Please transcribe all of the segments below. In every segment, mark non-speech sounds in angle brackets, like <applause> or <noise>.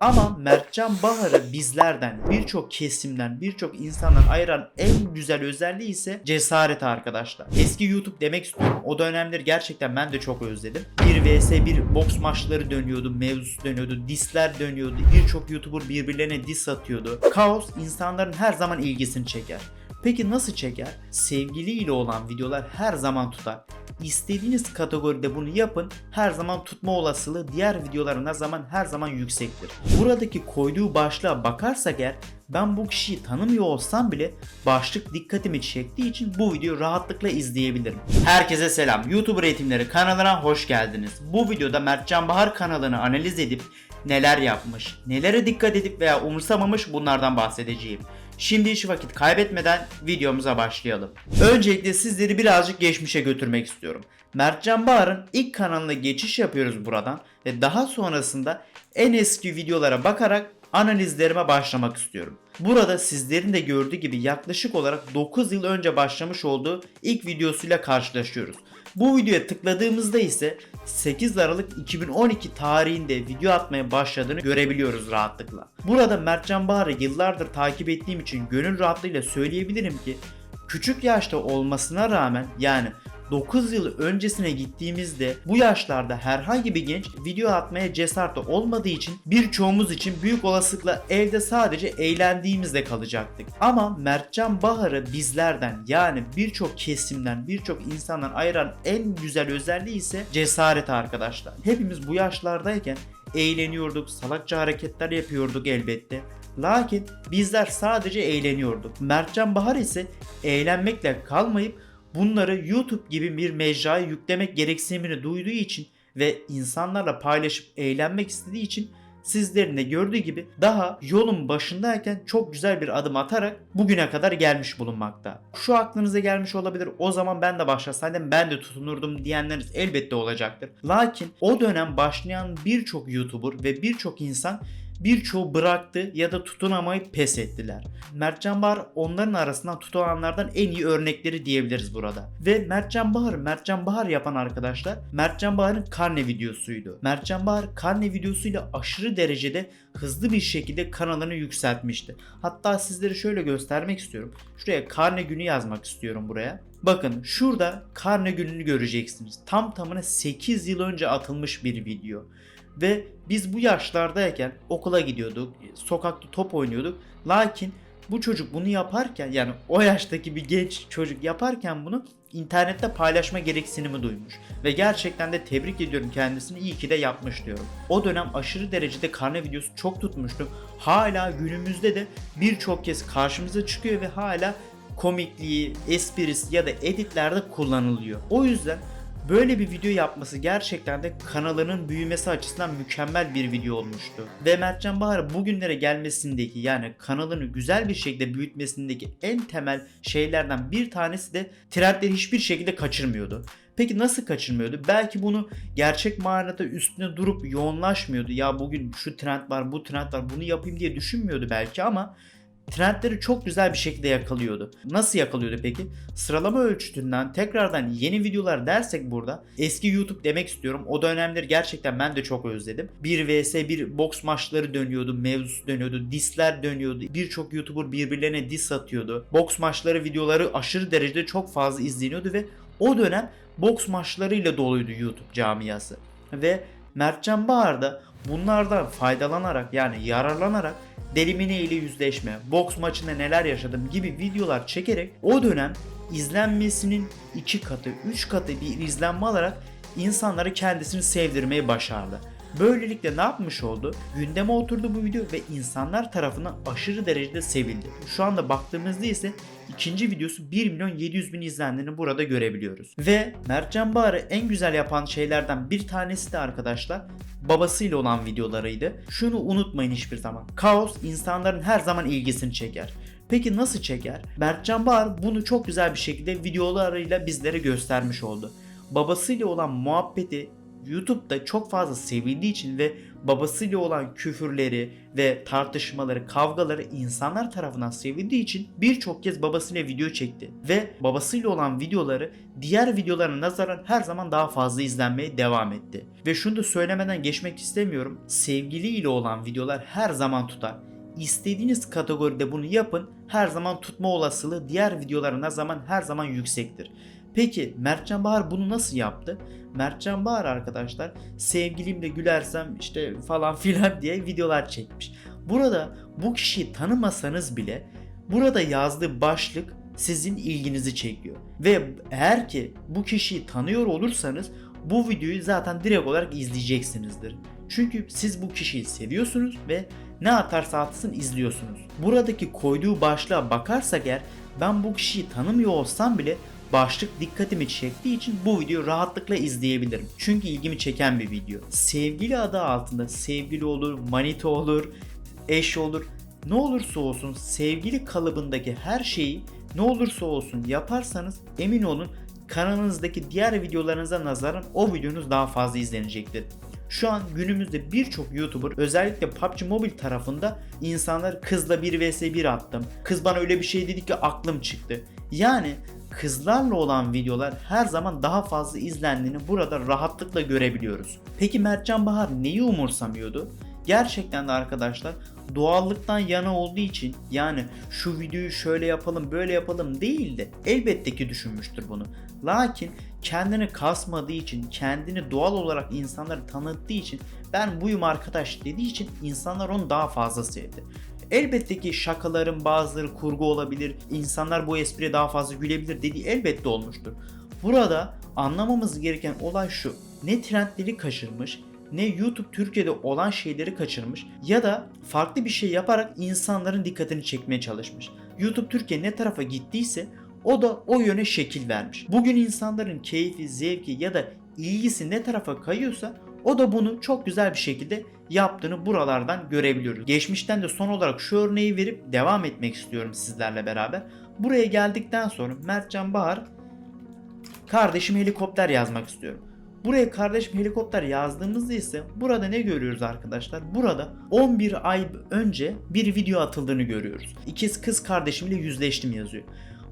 Ama Mertcan Bahar'ı bizlerden, birçok kesimden, birçok insandan ayıran en güzel özelliği ise cesaret arkadaşlar. Eski YouTube demek istiyorum. O dönemleri gerçekten ben de çok özledim. 1 vs 1 boks maçları dönüyordu, mevzusu dönüyordu, disler dönüyordu. Birçok YouTuber birbirlerine dis atıyordu. Kaos insanların her zaman ilgisini çeker. Peki nasıl çeker? Sevgiliyle olan videolar her zaman tutar. İstediğiniz kategoride bunu yapın. Her zaman tutma olasılığı diğer videoların her zaman her zaman yüksektir. Buradaki koyduğu başlığa bakarsak eğer ben bu kişiyi tanımıyor olsam bile başlık dikkatimi çektiği için bu videoyu rahatlıkla izleyebilirim. Herkese selam. YouTuber Eğitimleri kanalına hoş geldiniz. Bu videoda Mertcan Bahar kanalını analiz edip neler yapmış, nelere dikkat edip veya umursamamış bunlardan bahsedeceğim. Şimdi hiç vakit kaybetmeden videomuza başlayalım. Öncelikle sizleri birazcık geçmişe götürmek istiyorum. Mertcan Bahar'ın ilk kanalına geçiş yapıyoruz buradan ve daha sonrasında en eski videolara bakarak analizlerime başlamak istiyorum. Burada sizlerin de gördüğü gibi yaklaşık olarak 9 yıl önce başlamış olduğu ilk videosuyla karşılaşıyoruz. Bu videoya tıkladığımızda ise 8 Aralık 2012 tarihinde video atmaya başladığını görebiliyoruz rahatlıkla. Burada Mertcan Bahar'ı yıllardır takip ettiğim için gönül rahatlığıyla söyleyebilirim ki küçük yaşta olmasına rağmen yani 9 yıl öncesine gittiğimizde bu yaşlarda herhangi bir genç video atmaya cesareti olmadığı için birçoğumuz için büyük olasılıkla evde sadece eğlendiğimizde kalacaktık. Ama Mertcan Bahar'ı bizlerden yani birçok kesimden birçok insandan ayıran en güzel özelliği ise cesaret arkadaşlar. Hepimiz bu yaşlardayken eğleniyorduk, salakça hareketler yapıyorduk elbette. Lakin bizler sadece eğleniyorduk. Mertcan Bahar ise eğlenmekle kalmayıp bunları YouTube gibi bir mecraya yüklemek gereksinimini duyduğu için ve insanlarla paylaşıp eğlenmek istediği için sizlerin de gördüğü gibi daha yolun başındayken çok güzel bir adım atarak bugüne kadar gelmiş bulunmakta. Şu aklınıza gelmiş olabilir o zaman ben de başlasaydım ben de tutunurdum diyenleriniz elbette olacaktır. Lakin o dönem başlayan birçok YouTuber ve birçok insan birçoğu bıraktı ya da tutunamayıp pes ettiler. Mertcan Bahar onların arasından tutunanlardan en iyi örnekleri diyebiliriz burada. Ve Mertcan Bahar, Mertcan Bahar yapan arkadaşlar Mertcan Bahar'ın karne videosuydu. Mertcan Bahar karne videosuyla aşırı derecede hızlı bir şekilde kanalını yükseltmişti. Hatta sizlere şöyle göstermek istiyorum. Şuraya karne günü yazmak istiyorum buraya. Bakın şurada karne gününü göreceksiniz. Tam tamına 8 yıl önce atılmış bir video. Ve biz bu yaşlardayken okula gidiyorduk, sokakta top oynuyorduk. Lakin bu çocuk bunu yaparken yani o yaştaki bir genç çocuk yaparken bunu internette paylaşma gereksinimi duymuş. Ve gerçekten de tebrik ediyorum kendisini iyi ki de yapmış diyorum. O dönem aşırı derecede karne videosu çok tutmuştu. Hala günümüzde de birçok kez karşımıza çıkıyor ve hala komikliği, esprisi ya da editlerde kullanılıyor. O yüzden Böyle bir video yapması gerçekten de kanalının büyümesi açısından mükemmel bir video olmuştu. Ve Mertcan Bahar bugünlere gelmesindeki yani kanalını güzel bir şekilde büyütmesindeki en temel şeylerden bir tanesi de trendleri hiçbir şekilde kaçırmıyordu. Peki nasıl kaçırmıyordu? Belki bunu gerçek manada üstüne durup yoğunlaşmıyordu. Ya bugün şu trend var, bu trend var, bunu yapayım diye düşünmüyordu belki ama trendleri çok güzel bir şekilde yakalıyordu. Nasıl yakalıyordu peki? Sıralama ölçütünden tekrardan yeni videolar dersek burada eski YouTube demek istiyorum. O dönemleri gerçekten ben de çok özledim. 1 vs 1 boks maçları dönüyordu, mevzusu dönüyordu, disler dönüyordu. Birçok YouTuber birbirlerine dis atıyordu. Boks maçları videoları aşırı derecede çok fazla izleniyordu ve o dönem boks maçlarıyla doluydu YouTube camiası. Ve Mertcan Bahar da bunlardan faydalanarak yani yararlanarak delimine ile yüzleşme, boks maçında neler yaşadım gibi videolar çekerek o dönem izlenmesinin iki katı, üç katı bir izlenme alarak insanları kendisini sevdirmeyi başardı. Böylelikle ne yapmış oldu? Gündeme oturdu bu video ve insanlar tarafından aşırı derecede sevildi. Şu anda baktığımızda ise ikinci videosu 1 milyon 700 bin izlendiğini burada görebiliyoruz. Ve Mertcan Bahar'ı en güzel yapan şeylerden bir tanesi de arkadaşlar babasıyla olan videolarıydı. Şunu unutmayın hiçbir zaman. Kaos insanların her zaman ilgisini çeker. Peki nasıl çeker? Mertcan Bahar bunu çok güzel bir şekilde videolarıyla bizlere göstermiş oldu. Babasıyla olan muhabbeti YouTube'da çok fazla sevildiği için ve babasıyla olan küfürleri ve tartışmaları, kavgaları insanlar tarafından sevildiği için birçok kez babasıyla video çekti. Ve babasıyla olan videoları diğer videolarına nazaran her zaman daha fazla izlenmeye devam etti. Ve şunu da söylemeden geçmek istemiyorum. Sevgiliyle olan videolar her zaman tutar. İstediğiniz kategoride bunu yapın. Her zaman tutma olasılığı diğer videolara nazaran her zaman yüksektir. Peki Mertcan Bahar bunu nasıl yaptı? Mertcan Bahar arkadaşlar sevgilimle gülersem işte falan <laughs> filan diye videolar çekmiş. Burada bu kişiyi tanımasanız bile burada yazdığı başlık sizin ilginizi çekiyor. Ve eğer ki bu kişiyi tanıyor olursanız bu videoyu zaten direkt olarak izleyeceksinizdir. Çünkü siz bu kişiyi seviyorsunuz ve ne atarsa atsın izliyorsunuz. Buradaki koyduğu başlığa bakarsak eğer ben bu kişiyi tanımıyor olsam bile başlık dikkatimi çektiği için bu videoyu rahatlıkla izleyebilirim. Çünkü ilgimi çeken bir video. Sevgili adı altında sevgili olur, manita olur, eş olur. Ne olursa olsun sevgili kalıbındaki her şeyi ne olursa olsun yaparsanız emin olun kanalınızdaki diğer videolarınıza nazaran o videonuz daha fazla izlenecektir. Şu an günümüzde birçok YouTuber özellikle PUBG Mobile tarafında insanlar kızla 1 vs 1 attım. Kız bana öyle bir şey dedi ki aklım çıktı. Yani kızlarla olan videolar her zaman daha fazla izlendiğini burada rahatlıkla görebiliyoruz. Peki Mertcan Bahar neyi umursamıyordu? Gerçekten de arkadaşlar doğallıktan yana olduğu için yani şu videoyu şöyle yapalım böyle yapalım değil de elbette ki düşünmüştür bunu. Lakin kendini kasmadığı için, kendini doğal olarak insanları tanıttığı için ben buyum arkadaş dediği için insanlar onu daha fazla sevdi. Elbette ki şakaların bazıları kurgu olabilir, insanlar bu espriye daha fazla gülebilir dediği elbette olmuştur. Burada anlamamız gereken olay şu. Ne trendleri kaçırmış, ne YouTube Türkiye'de olan şeyleri kaçırmış ya da farklı bir şey yaparak insanların dikkatini çekmeye çalışmış. YouTube Türkiye ne tarafa gittiyse o da o yöne şekil vermiş. Bugün insanların keyfi, zevki ya da ilgisi ne tarafa kayıyorsa o da bunu çok güzel bir şekilde yaptığını buralardan görebiliyoruz. Geçmişten de son olarak şu örneği verip devam etmek istiyorum sizlerle beraber. Buraya geldikten sonra Mertcan Bahar kardeşim helikopter yazmak istiyorum. Buraya kardeşim helikopter yazdığımızda ise burada ne görüyoruz arkadaşlar? Burada 11 ay önce bir video atıldığını görüyoruz. İkiz kız kardeşimle yüzleştim yazıyor.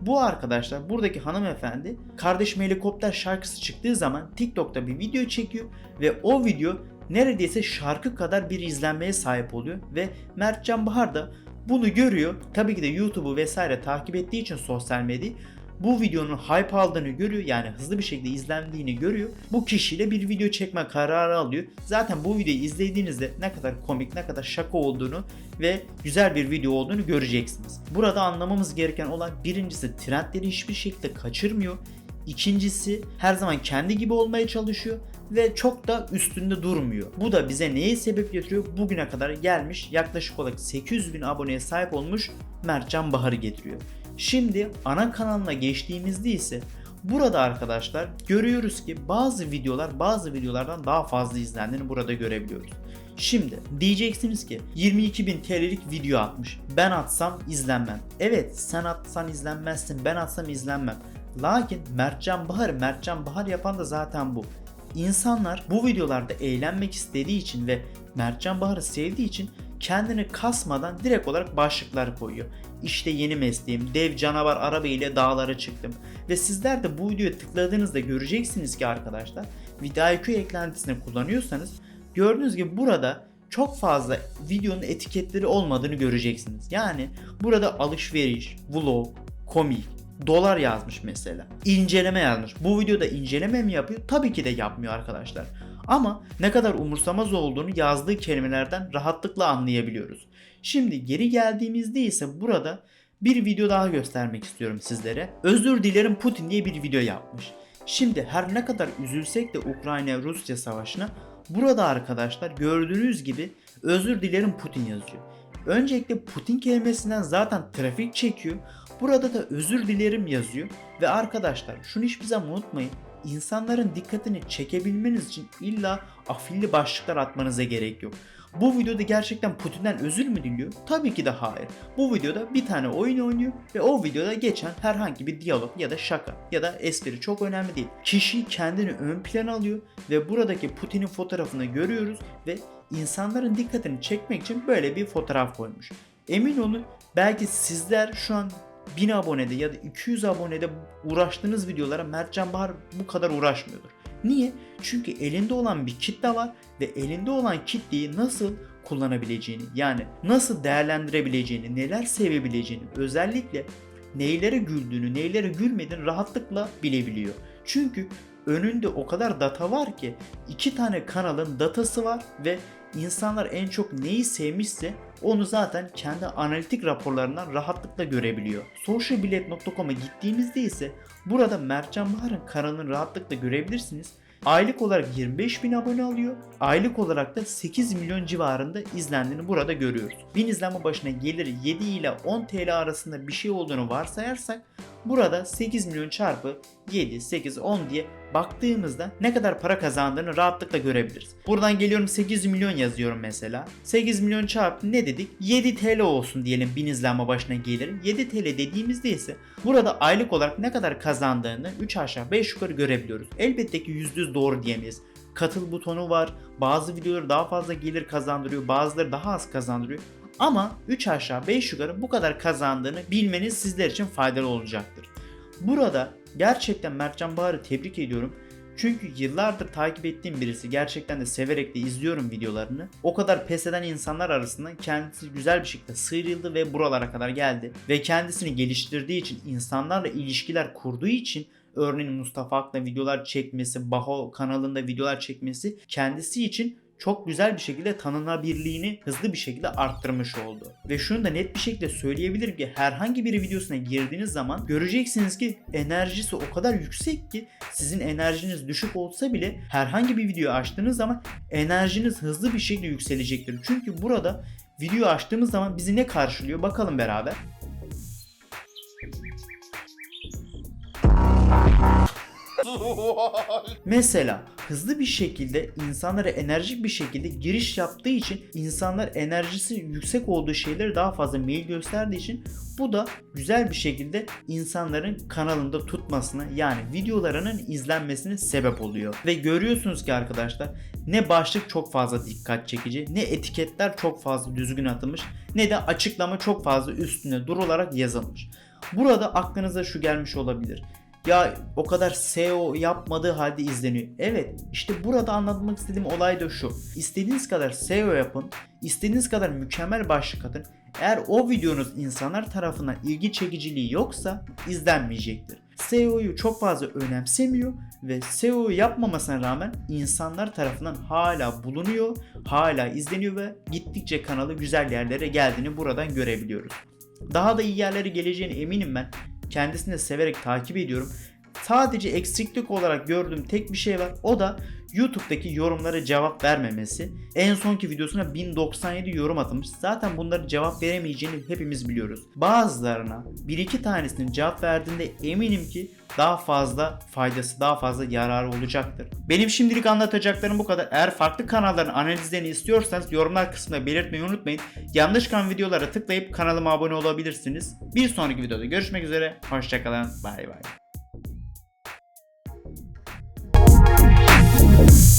Bu arkadaşlar buradaki hanımefendi kardeşim helikopter şarkısı çıktığı zaman TikTok'ta bir video çekiyor ve o video neredeyse şarkı kadar bir izlenmeye sahip oluyor ve Mertcan Bahar da bunu görüyor. Tabii ki de YouTube'u vesaire takip ettiği için sosyal medyayı bu videonun hype aldığını görüyor yani hızlı bir şekilde izlendiğini görüyor. Bu kişiyle bir video çekme kararı alıyor. Zaten bu videoyu izlediğinizde ne kadar komik ne kadar şaka olduğunu ve güzel bir video olduğunu göreceksiniz. Burada anlamamız gereken olay birincisi trendleri hiçbir şekilde kaçırmıyor. İkincisi her zaman kendi gibi olmaya çalışıyor ve çok da üstünde durmuyor. Bu da bize neyi sebep getiriyor? Bugüne kadar gelmiş yaklaşık olarak 800 bin aboneye sahip olmuş Mertcan Bahar'ı getiriyor. Şimdi ana kanalına geçtiğimizde ise burada arkadaşlar görüyoruz ki bazı videolar bazı videolardan daha fazla izlendiğini burada görebiliyoruz. Şimdi diyeceksiniz ki 22.000 TL'lik video atmış. Ben atsam izlenmem. Evet sen atsan izlenmezsin. Ben atsam izlenmem. Lakin Mertcan Bahar, Mertcan Bahar yapan da zaten bu. İnsanlar bu videolarda eğlenmek istediği için ve Mertcan Bahar'ı sevdiği için kendini kasmadan direkt olarak başlıklar koyuyor. İşte yeni mesleğim, dev canavar araba ile dağlara çıktım. Ve sizler de bu videoyu tıkladığınızda göreceksiniz ki arkadaşlar video IQ eklentisini kullanıyorsanız gördüğünüz gibi burada çok fazla videonun etiketleri olmadığını göreceksiniz. Yani burada alışveriş, vlog, komik, dolar yazmış mesela. İnceleme yazmış. Bu videoda inceleme mi yapıyor? Tabii ki de yapmıyor arkadaşlar. Ama ne kadar umursamaz olduğunu yazdığı kelimelerden rahatlıkla anlayabiliyoruz. Şimdi geri geldiğimizde ise burada bir video daha göstermek istiyorum sizlere. Özür dilerim Putin diye bir video yapmış. Şimdi her ne kadar üzülsek de Ukrayna-Rusya savaşına burada arkadaşlar gördüğünüz gibi özür dilerim Putin yazıyor. Öncelikle Putin kelimesinden zaten trafik çekiyor. Burada da özür dilerim yazıyor. Ve arkadaşlar şunu hiçbir zaman unutmayın. İnsanların dikkatini çekebilmeniz için illa afilli başlıklar atmanıza gerek yok. Bu videoda gerçekten Putin'den özür mü diliyor? Tabii ki de hayır. Bu videoda bir tane oyun oynuyor ve o videoda geçen herhangi bir diyalog ya da şaka ya da espri çok önemli değil. Kişi kendini ön plana alıyor ve buradaki Putin'in fotoğrafını görüyoruz ve insanların dikkatini çekmek için böyle bir fotoğraf koymuş. Emin olun belki sizler şu an 1000 abonede ya da 200 abonede uğraştığınız videolara Mertcan Bahar bu kadar uğraşmıyordur. Niye? Çünkü elinde olan bir kitle var ve elinde olan kitleyi nasıl kullanabileceğini yani nasıl değerlendirebileceğini, neler sevebileceğini özellikle neylere güldüğünü, neylere gülmediğini rahatlıkla bilebiliyor. Çünkü önünde o kadar data var ki iki tane kanalın datası var ve insanlar en çok neyi sevmişse onu zaten kendi analitik raporlarından rahatlıkla görebiliyor. Socialbilet.com'a gittiğimizde ise burada Mertcan Bahar'ın kanalını rahatlıkla görebilirsiniz. Aylık olarak 25 bin abone alıyor. Aylık olarak da 8 milyon civarında izlendiğini burada görüyoruz. 1000 izlenme başına gelir 7 ile 10 TL arasında bir şey olduğunu varsayarsak burada 8 milyon çarpı 7, 8, 10 diye baktığımızda ne kadar para kazandığını rahatlıkla görebiliriz. Buradan geliyorum 8 milyon yazıyorum mesela. 8 milyon çarpı ne dedik? 7 TL olsun diyelim 1000 izlenme başına gelir. 7 TL dediğimizde ise burada aylık olarak ne kadar kazandığını 3 aşağı 5 yukarı görebiliyoruz. Elbette ki %100 doğru diyemeyiz. Katıl butonu var. Bazı videoları daha fazla gelir kazandırıyor. Bazıları daha az kazandırıyor. Ama 3 aşağı 5 yukarı bu kadar kazandığını bilmeniz sizler için faydalı olacaktır. Burada gerçekten Mertcan Bahar'ı tebrik ediyorum. Çünkü yıllardır takip ettiğim birisi gerçekten de severek de izliyorum videolarını. O kadar pes eden insanlar arasında kendisi güzel bir şekilde sıyrıldı ve buralara kadar geldi. Ve kendisini geliştirdiği için insanlarla ilişkiler kurduğu için örneğin Mustafa Ak'la videolar çekmesi, Baho kanalında videolar çekmesi kendisi için çok güzel bir şekilde tanınabilirliğini hızlı bir şekilde arttırmış oldu. Ve şunu da net bir şekilde söyleyebilirim ki herhangi bir videosuna girdiğiniz zaman göreceksiniz ki enerjisi o kadar yüksek ki sizin enerjiniz düşük olsa bile herhangi bir video açtığınız zaman enerjiniz hızlı bir şekilde yükselecektir. Çünkü burada video açtığımız zaman bizi ne karşılıyor bakalım beraber. Mesela hızlı bir şekilde insanlara enerjik bir şekilde giriş yaptığı için insanlar enerjisi yüksek olduğu şeyleri daha fazla mail gösterdiği için bu da güzel bir şekilde insanların kanalında tutmasına yani videolarının izlenmesine sebep oluyor. Ve görüyorsunuz ki arkadaşlar ne başlık çok fazla dikkat çekici ne etiketler çok fazla düzgün atılmış ne de açıklama çok fazla üstüne durularak yazılmış. Burada aklınıza şu gelmiş olabilir ya o kadar SEO yapmadığı halde izleniyor. Evet işte burada anlatmak istediğim olay da şu. İstediğiniz kadar SEO yapın. istediğiniz kadar mükemmel başlık atın. Eğer o videonuz insanlar tarafından ilgi çekiciliği yoksa izlenmeyecektir. SEO'yu çok fazla önemsemiyor ve SEO yapmamasına rağmen insanlar tarafından hala bulunuyor, hala izleniyor ve gittikçe kanalı güzel yerlere geldiğini buradan görebiliyoruz. Daha da iyi yerlere geleceğine eminim ben kendisini de severek takip ediyorum. Sadece eksiklik olarak gördüğüm tek bir şey var. O da YouTube'daki yorumlara cevap vermemesi. En sonki videosuna 1097 yorum atılmış. Zaten bunları cevap veremeyeceğini hepimiz biliyoruz. Bazılarına bir iki tanesinin cevap verdiğinde eminim ki daha fazla faydası, daha fazla yararı olacaktır. Benim şimdilik anlatacaklarım bu kadar. Eğer farklı kanalların analizlerini istiyorsanız yorumlar kısmında belirtmeyi unutmayın. Yanlış kan videolara tıklayıp kanalıma abone olabilirsiniz. Bir sonraki videoda görüşmek üzere. Hoşçakalın. Bay bay.